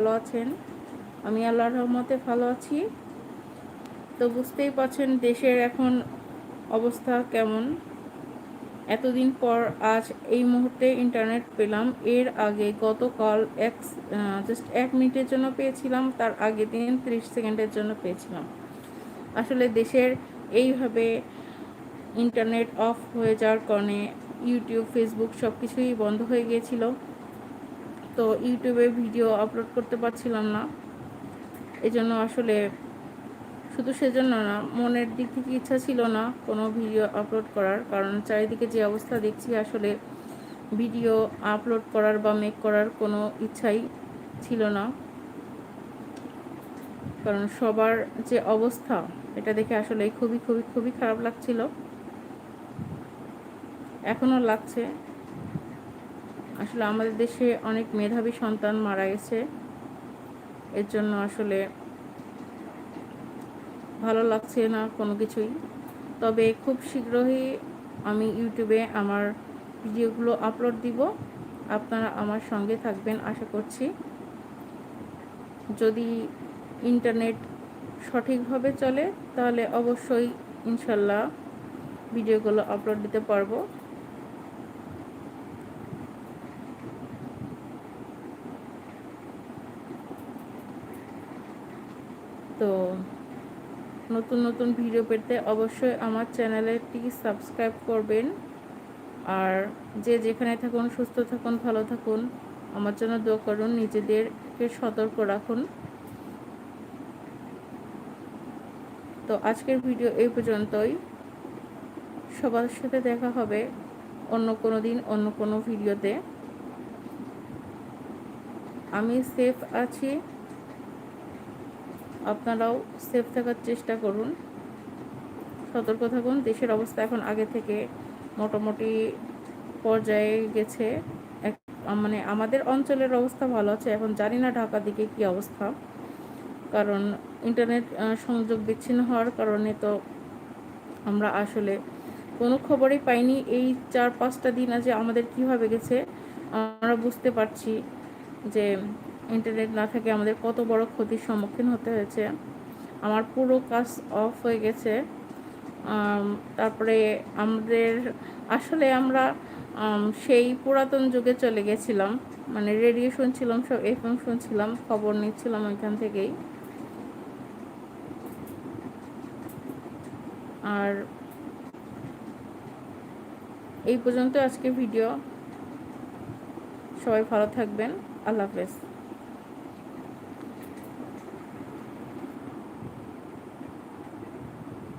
ভালো আছেন? আমি আল্লাহর রহমতে ভালো আছি। তো বুঝতেই পারছেন দেশের এখন অবস্থা কেমন। এতদিন পর আজ এই মুহূর্তে ইন্টারনেট পেলাম। এর আগে গতকাল এক জাস্ট এক মিনিটের জন্য পেয়েছিলাম, তার আগে দিন ত্রিশ সেকেন্ডের জন্য পেয়েছিলাম। আসলে দেশের এইভাবে ইন্টারনেট অফ হয়ে যাওয়ার কারণে ইউটিউব ফেসবুক সব কিছুই বন্ধ হয়ে গিয়েছিল। তো ইউটিউবে ভিডিও আপলোড করতে পারছিলাম না। এজন্য আসলে শুধু সেজন্য না, মনের দিক থেকে ইচ্ছা ছিল না কোনো ভিডিও আপলোড করার। কারণ চারিদিকে যে অবস্থা দেখছি, আসলে ভিডিও আপলোড করার বা মেক করার কোনো ইচ্ছাই ছিল না। কারণ সবার যে অবস্থা, এটা দেখে আসলে খুবই খুবই খুবই খারাপ লাগছিল। এখনও লাগছে। আসলে আমাদের দেশে অনেক মেধাবী সন্তান মারা গেছে। এর জন্য আসলে ভালো লাগছে না কোনো কিছুই। তবে খুব শীঘ্রই আমি ইউটিউবে আমার ভিডিওগুলো আপলোড দিব। আপনারা আমার সঙ্গে থাকবেন আশা করছি। যদি ইন্টারনেট সঠিকভাবে চলে, তাহলে অবশ্যই ইনশাল্লাহ ভিডিওগুলো আপলোড দিতে পারব। তো নতুন নতুন ভিডিও পেতে অবশ্যই আমার চ্যানেলটি সাবস্ক্রাইব করবেন। আর যে যেখানে থাকুন, সুস্থ থাকুন, ভালো থাকুন, আমার জন্য দোয়া করুন, নিজেদেরকে সতর্ক রাখুন। তো আজকের ভিডিও এই পর্যন্তই। সবার সাথে দেখা হবে অন্য কোনো দিন, অন্য কোনো ভিডিওতে আমি সেফ আছি। আপনারাও সেফ থাকার চেষ্টা করুন। সতর্ক থাকুন। দেশের অবস্থা এখন আগে থেকে মোটামুটি পর্যায়ে গেছে। এক মানে আমাদের অঞ্চলের অবস্থা ভালো আছে। এখন জানি না ঢাকার দিকে কি অবস্থা। কারণ ইন্টারনেট সংযোগ বিচ্ছিন্ন হওয়ার কারণে তো আমরা আসলে কোনো খবরই পাইনি। এই চার, পাঁচটা দিন আজ আমাদের কীভাবে গেছে, আমরা বুঝতে পারছি যে ইন্টারনেট না থাকে আমাদের কত বড় ক্ষতির সম্মুখীন হতে হয়েছে। আমার পুরো কাজ অফ হয়ে গেছে। তারপরে আমাদের, আসলে আমরা সেই পুরাতন যুগে চলে গেছিলাম। মানে রেডিও শুনছিলাম, সব এফএম শুনছিলাম, খবর নিচ্ছিলাম ওইখান থেকেই। আর এই পর্যন্ত আজকে ভিডিও সবাই ভালো থাকবেন। আল্লাহ হাফেজ।